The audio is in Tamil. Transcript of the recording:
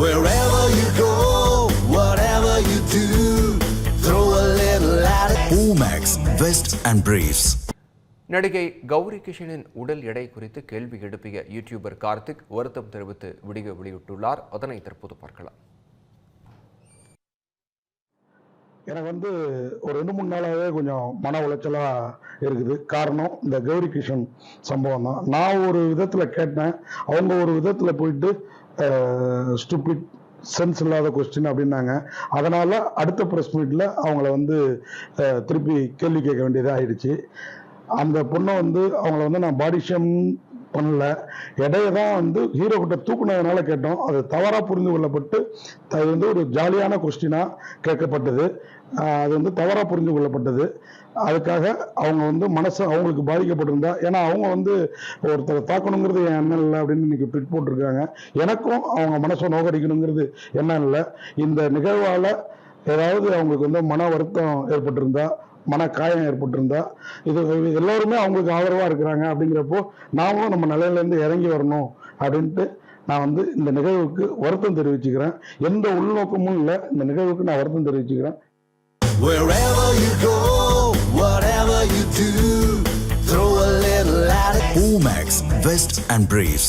Wherever you go, whatever you do, throw a little at it. Omax, Vest and Briefs. நடிகை கௌரி கிஷனின் உடல் எடை குறித்து கேள்வி எழுப்பிய யூடியூபர் கார்த்திக் வருத்தம் தெரிவித்து வீடியோ வெளியிட்டுள்ளார். அதனை தற்போது பார்க்கலாம். எனக்கு வந்து ஒரு ரெண்டு மூணு நாளாகவே கொஞ்சம் மன உளைச்சலாக இருக்குது. காரணம் இந்த கௌரி கிருஷ்ணன் சம்பவம் தான். நான் ஒரு விதத்தில் கேட்டேன். அவங்க ஒரு விதத்தில் போயிட்டு ஸ்டூபிட் சென்ஸ் இல்லாத கொஸ்டின் அப்படின்னாங்க. அதனால் அடுத்த ப்ரெஸ் மீட்டில் அவங்கள வந்து திருப்பி கேள்வி கேட்க வேண்டியதாக ஆயிடுச்சு. அந்த பொண்ணை வந்து அவங்கள வந்து நான் பாடி ஷேம் பண்ணல. எடையை தான் வந்து ஹீரோ கிட்ட தூக்குனதுனால கேட்டோம். அது தவறாக புரிந்து கொள்ளப்பட்டு அது வந்து ஒரு ஜாலியான கொஸ்டினாக கேட்கப்பட்டது. அது வந்து தவறாக புரிந்து கொள்ளப்பட்டது. அதுக்காக அவங்க வந்து மனசு அவங்களுக்கு பாதிக்கப்பட்டிருந்தா ஏன்னா அவங்க வந்து ஒருத்தரை தாக்கணுங்கிறது என் எண்ணம் இல்லை அப்படின்னு இன்னைக்கு ட்விட் போட்டிருக்காங்க. எனக்கும் அவங்க மனசை நோக்கடிக்கணுங்கிறது என்ன இல்லை. இந்த நிகழ்வால் ஏதாவது அவங்களுக்கு வந்து மன வருத்தம் ஏற்பட்டிருந்தா மன காயம் ஏற்பட்டிருந்தா இது எல்லாருமே அவங்களுக்கு ஆதரவாக இருக்கிறாங்க அப்படிங்கிறப்போ நாமளும் நம்ம நிலையிலேருந்து இறங்கி வரணும் அப்படின்ட்டு நான் வந்து இந்த நிகழ்வுக்கு வருத்தம் தெரிவிச்சுக்கிறேன் எந்த உள்நோக்கமும் இல்லை இந்த நிகழ்வுக்கு நான் வருத்தம் தெரிவிச்சுக்கிறேன். Omax, Vest and Briefs.